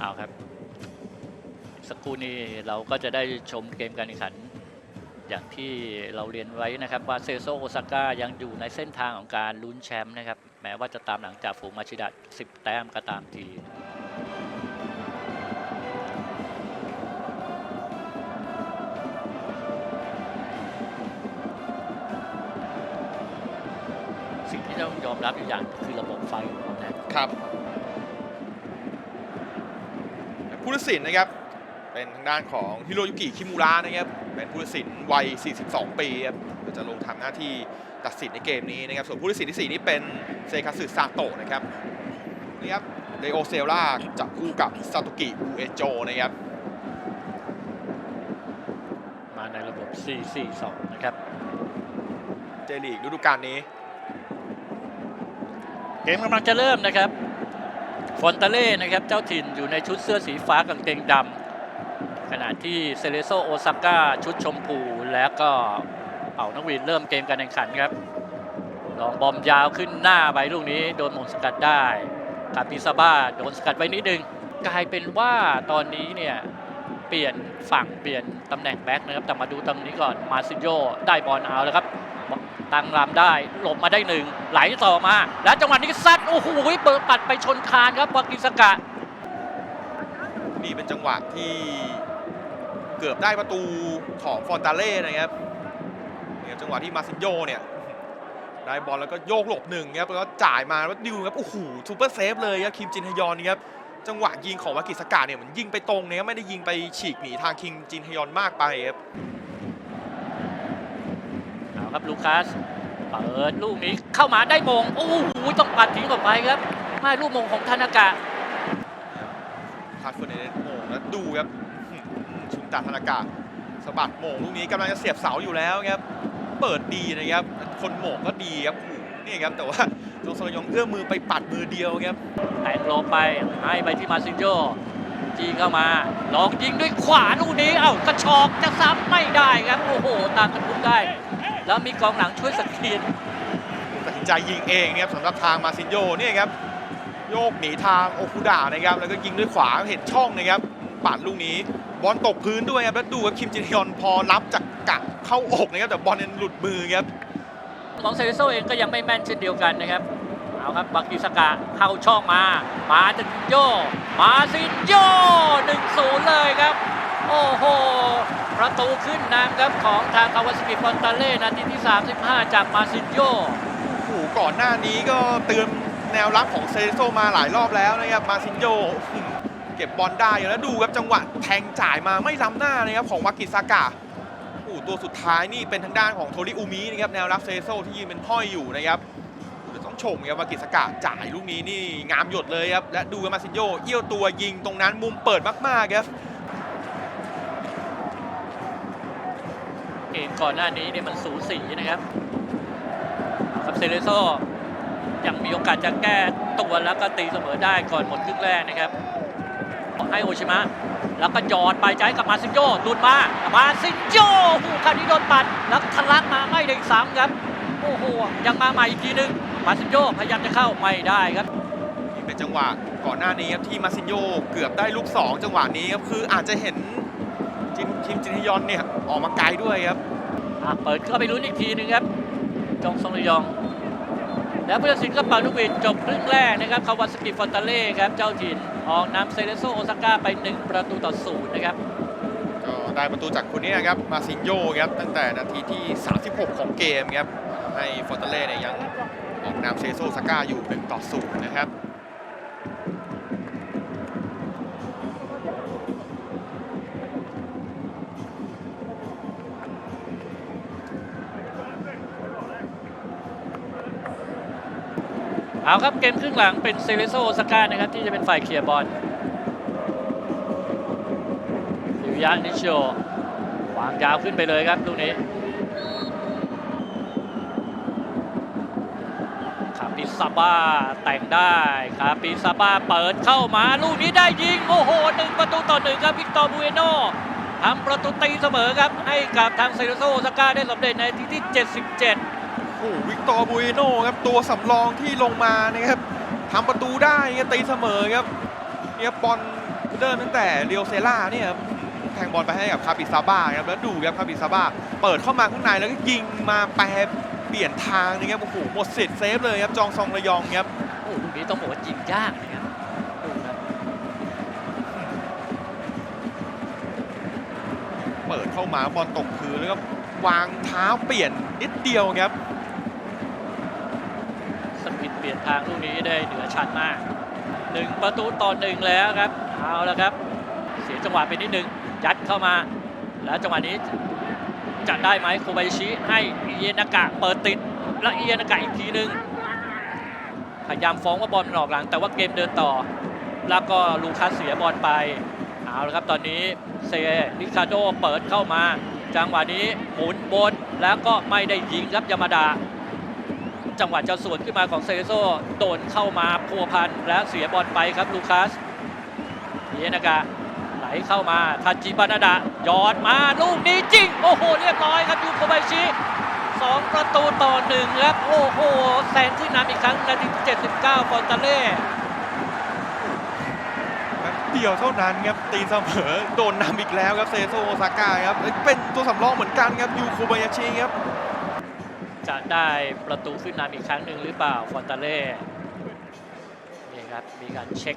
เอาครับ สักครู่นี้เราก็จะได้ชมเกมการแข่งขัน อย่างที่เราเรียนไว้นะครับว่าเซโซโอซาก้ายังอยู่ในเส้นทางของการลุ้นแชมป์นะครับ แม้ว่าจะตามหลังจากฝูงมาชิดะ10 แต้มก็ตามทีสิ่งที่ต้องยอมรับอยู่อย่างคือระบบไฟของเขานะครับ ผู้ตัดสินนะครับ เป็นทางด้านของฮิโรยุกิคิมูระนะครับ เป็นผู้ตัดสินวัย 42 ปีครับก็จะลงทำหน้าที่ตัดสินในเกมนี้นะครับ ส่วนผู้ตัดสินที่ 4 นี่เป็นเซคาสึซาโตะนะครับนี่ครับเลโอเซลล่าจับคู่กับซาโตกิอูเอโจนะครับ มาในระบบ 4-4-2 นะครับ เจลีกฤดูกาลนี้ เกมกำลังจะเริ่มนะครับ ฟอนตาเล่นะครับเจ้าถิ่นอยู่ในชุดเสื้อสีฟ้ากางเกงดำขณะที่เซเลโซโอซาก้าชุดชมพูแล้วก็เป่านักวินเริ่มเกมการแข่งขันครับลองบอมยาวขึ้นหน้าไปลูกนี้โดนหมงสกัดได้กาปิซาบ้าโดนสกัดไว้นิดนึงกลายเป็นว่าตอนนี้เนี่ยเปลี่ยนฝั่งเปลี่ยนตำแหน่งแบ็คนะครับแต่มาดูตรงนี้ก่อนมาซิโยได้บอลเอาแล้วครับ ตั้งรำได้หลบมาได้หนึ่งไหลต่อมา แล้วจังหวะนี้ซัดโอ้โหเปิดปัดไปชนคานครับวากิสกะ นี่เป็นจังหวะที่เกือบได้ประตูของฟอนตาเล่นะครับเนี่ยจังหวะที่มาซิโยเนี่ยได้บอลแล้วก็โยกหลบหนึ่งครับแล้วก็จ่ายมาแล้วดิวครับโอ้โหซูเปอร์เซฟเลยครับคิมจินฮยอนนี่ครับจังหวะยิงของวากิสกาเนี่ยมันยิงไปตรงเนี่ยไม่ได้ยิงไปฉีกหนีทางคิมจินฮยอนมากไปครับ ครับลูคัสเปิดลูกนี้เข้ามาได้มงโอ้โหต้องปัดทิ้งออกไปครับไม่ลูกมงของธนากะพาสเฟอร์เนเดสโมงแล้วดูครับชุนตาธนากาสะบัดโมงลูกนี้กำลังจะเสียบเสาอยู่แล้วครับเปิดดีนะครับ คนโมงก็ดีครับนี่ครับแต่ว่าจงซอยองเอื้อมมือไปปัดมือเดียวครับแต่งลงไปให้ไปที่มาซินโยจีเข้ามา ลองยิงด้วยขวาลูกนี้เอ้ากระชอกจะซ้ำไม่ได้ครับโอ้โหตามตะคุบได้ แล้วมีกองหลังช่วยสกรีนตัดสินใจยิงเองนะครับสำหรับทางมาซินโยนี่ครับโยกหนีทางโอคุดะนะครับ แล้วก็ยิงด้วยขวาเห็นช่องนะครับปัดลูกนี้ บอลตกพื้นด้วยครับแล้วดูครับคิมจินฮยอนพอรับจากกะเข้าอกนะครับแต่บอลนั้นหลุดมือครับของเซเรโซเองก็ยังไม่แม่นเช่นเดียวกันนะครับเอาครับบักกิสกะเข้าช่องมา มาซินโยมาซินโย1-0เลยครับ โอ้โห ประตูขึ้นนำครับของทางคาวาสกิฟอนตาเล่นาทีที่ 35 จากมาซินโยโอ้โหก่อนหน้านี้ก็เตือนแนวรับของเซโซมาหลายรอบแล้วนะครับมาซินโยเก็บบอลได้แล้วดูครับจังหวะแทงจ่ายมาไม่ล้ำหน้านะครับของวากิซากะโอ้โหตัวสุดท้ายนี่เป็นทางด้านของโทริอุมินะครับแนวรับเซโซที่ยืนเป็นห้อยอยู่นะครับต้องชมครับวากิสากะจ่ายลูกนี้นี่งามหยดเลยครับและดูครับมาซินโยเอี้ยวตัวยิงตรงนั้นมุมเปิดมากๆครับ เก มก่อนหน้านี้เนี่ยมันสูสีนะครับครับเซเลโซยังมีโอกาสจะแก้ตัวแล้วก็ตีเสมอได้ก่อนหมดครึ่งแรกนะครับให้โอชิมะแล้วก็ยอดไปใจกับมาซิโยหลุดมามาซิโยผู้คราวนี้โดนปัดแล้วทะลักมาไม่ได้ซ้ำครับโอ้โหยังมาใหม่อีกทีหนึงมาซิโยพยายามจะเข้าไม่ได้ครับนี่เป็นจังหวะก่อนหน้านี้ครับที่มาซิโยเกือบได้ลูก 2 จังหวะนี้ครับคืออาจจะเห็น จิมคิมจินฮยอนเนี่ยออกมาไกลด้วยครับอะเปิดเข้าไปลุ้นอีกทีหนึงครับจองซองระยอง แล้วผู้ตัดสินก็เป่าลูกหวีดจบครึ่งแรกนะครับคาวาสกิฟอนตาเล่ครับเจ้าถิ่นออกนำเซเลโซโอซาก้าไป 1 ประตูต่อศูนย์นะครับก็ได้ประตูจากคนนี้นะครับมาซินโยครับตั้งแต่นาทีที่ 36 ของเกมครับให้ฟอร์ตาเล่เนี่ยยังออกนำเซโซซาก้าอยู่1ต่อ0นะครับ เอาครับเกมครึ่งหลังเป็นเซเลโซโอซาก้านะครับที่จะเป็นฝ่ายเคลียร์บอลฟิวยานิโชวางยาวขึ้นไปเลยครับลูกนี้คาปิซาบ้าแต่งได้คาปิซาบ้าเปิดเข้ามาลูกนี้ได้ยิงโอ้โหหนึ่งประตูต่อหนึ่งครับวิกตอร์บูเอโนทำประตูตีเสมอครับให้กับทางเซเลโซโอซาก้าได้สำเร็จในทีที่ 77 โอ้โหวิกตอร์บูเอโนครับตัวสำรองที่ลงมานะครับทำประตูได้ครับตีเสมอครับเนี่ยบอลเริ่มตั้งแต่เรียวเซล่าเนี่ยครับแทงบอลไปให้กับคาปิซาบ้าครับแล้วดูครับคาปิซาบ้าเปิดเข้ามาข้างในแล้วก็ยิงมาแปรเปลี่ยนทางนะครับโอ้โหหมดสิทธิ์เซฟเลยครับจองซองระยองครับโอ้ลูกนี้ต้องบอกว่ายิงยากนะครับดูครับเปิดเข้ามาบอลตกพื้นแล้วก็วางเท้าเปลี่ยนนิดเดียวครับสปิด เปลี่ยนทางลูกนี้ได้เหนือชั้นมากหนึ่งประตูต่อหนึ่งแล้วครับเอาแล้วครับ เสียจังหวะไปนิดนึงยัดเข้ามา แล้วจังหวะนี้จะได้ไหมโคบายชิให้เอิเยนากะเปิดติด แล้วอิเยนากะอีกทีหนึ่งพยายามฟ้องว่าบอลมันออกหลัง แต่ว่าเกมเดินต่อ แล้วก็ลูคัสเสียบอลไปเอาละครับตอนนี้เซริคาโดเปิดเข้ามา จังหวะนี้หมุนบนแล้วก็ไม่ได้ยิงครับยามาดา จังหวะจะสวนขึ้นมาของเซโซโดนเข้ามาพัวพันแล้วเสียบอลไปครับลูคัสเยนากะไหลเข้ามาทันจิปานาดะยอดมาลูกนี้จริง โอ้โห เรียบร้อยครับยูโคบายชิสองประตูต่อหนึ่งครับ โอ้โหแซงขึ้นนำอีกครั้งนาที79ฟอนตาเล่เดียวเท่านั้นครับตีเสมอโดนนำอีกแล้วครับเซโซโอซาก้าครับเอ้ยเป็นตัวสำรองเหมือนกันครับยูโคบายาชิครับ จะได้ประตูขึ้นนำอีกครั้งหนึ่งหรือเปล่าฟอนตาเล่นี่ครับมีการเช็ค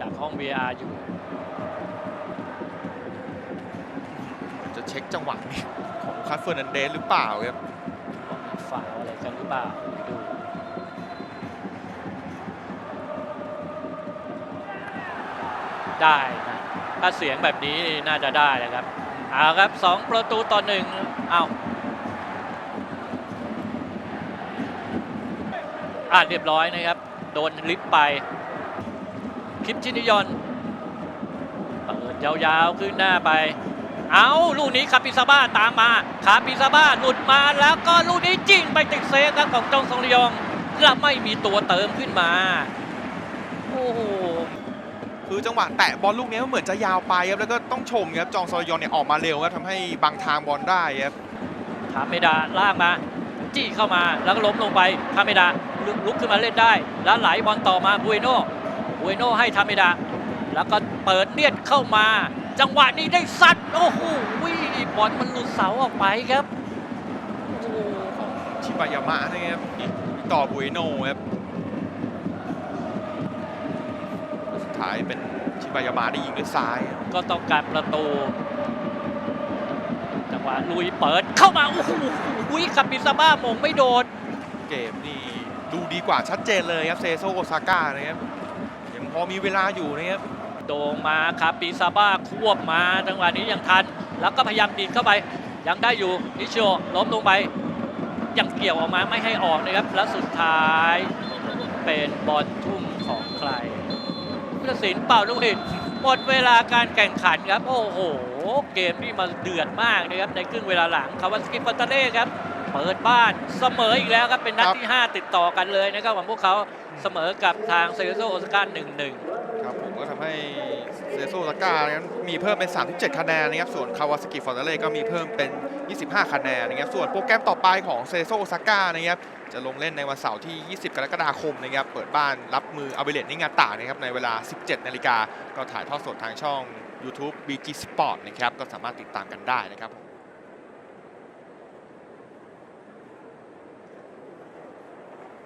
จากห้อง VR อยู่ จะเช็คจังหวะนี้ของลูคัสเฟอร์นันเดสหรือเปล่าครับว่ามีฝาวอะไรกันหรือเปล่าไปดูได้นะถ้าเสียงแบบนี้น่าจะได้นะครับเอาครับสองประตูต่อหนึ่งเอา อ่าเรียบร้อยนะครับ โดนลิฟต์ไปคลิปชินิยอนเปิดยาวๆขึ้นหน้าไป เอาลูกนี้คาปิซาบ้าตามมาคาปิซาบ้าหลุดมาแล้วก็ลูกนี้จริงไปติดเซฟครับของจองซองลียองและไม่มีตัวเติมขึ้นมาโอ้โหคือจังหวะแตะบอลลูกนี้มันเหมือนจะยาวไปครับแล้วก็ต้องชมครับจองซอยอนเนี่ยออกมาเร็วครับทำให้บังทางบอลได้ครับทาเมดาลากมา จี้เข้ามาแล้วก็ล้มลงไปทาเมดา ลุลุกขึ้นมาเล่นได้ แล้วไหลบอลต่อมาบุยโน่บุยโน่ให้ทาเมดา แล้วก็เปิดเลียดเข้ามา จังหวะนี้ได้ซัดโอ้โหบอลมันหลุดเสาออกไปครับโอ้โหของชิบายามะนะครับต่อบุยโน่ครับสุดท้ายเป็นชิบายามะได้ยิงด้วยซ้ายครับก็ต้องการประตูจังหวะลุยเปิดเข้ามาโอ้โหคาปิซาบ้ามงไม่โดนเกมนี่ ดูดีกว่าชัดเจนเลยครับเซโซโอซาก้านะครับยังพอมีเวลาอยู่นะครับโด่งมาคาปิซาบ้าควบมาจังหวะนี้ยังทัน แล้วก็พยายามดีดเข้าไป ยังได้อยู่นิชิโอล้มลงไป ยังเกี่ยวออกมาไม่ให้ออกนะครับ แล้วสุดท้ายเป็นบอลทุ่มของใครผู้ตัดสินเป่าลูกหินหมดเวลาการแข่งขันครับ โอ้โห เกมนี่มาเดือดมากนะครับในครึ่งเวลาหลังคาวาสกิฟอนตาเล่ครับ เปิดบ้านเสมออีกแล้วครับเป็นนัดครับที่ 5 ติดต่อกันเลยนะครับของพวกเขาเสมอกับทางเซโซโอซาก้า1-1ครับผมก็ทำให้เซโซโอซาก้านั้นมีเพิ่มเป็น 37 คะแนนนะครับส่วนคาวาสกิฟอร์ตาเล่ก็มีเพิ่มเป็น 25 คะแนนนะครับส่วนโปรแกรมต่อไปของเซโซโอซาก้านะครับจะลงเล่นในวันเสาร์ที่ 20 กรกฎาคมนะครับเปิดบ้านรับมืออาเบเลตนิงาตานะครับในเวลา 17 นาฬิกาก็ถ่ายทอดสดทางช่อง YouTube BG Sport นะครับก็สามารถติดตามกันได้นะครับผม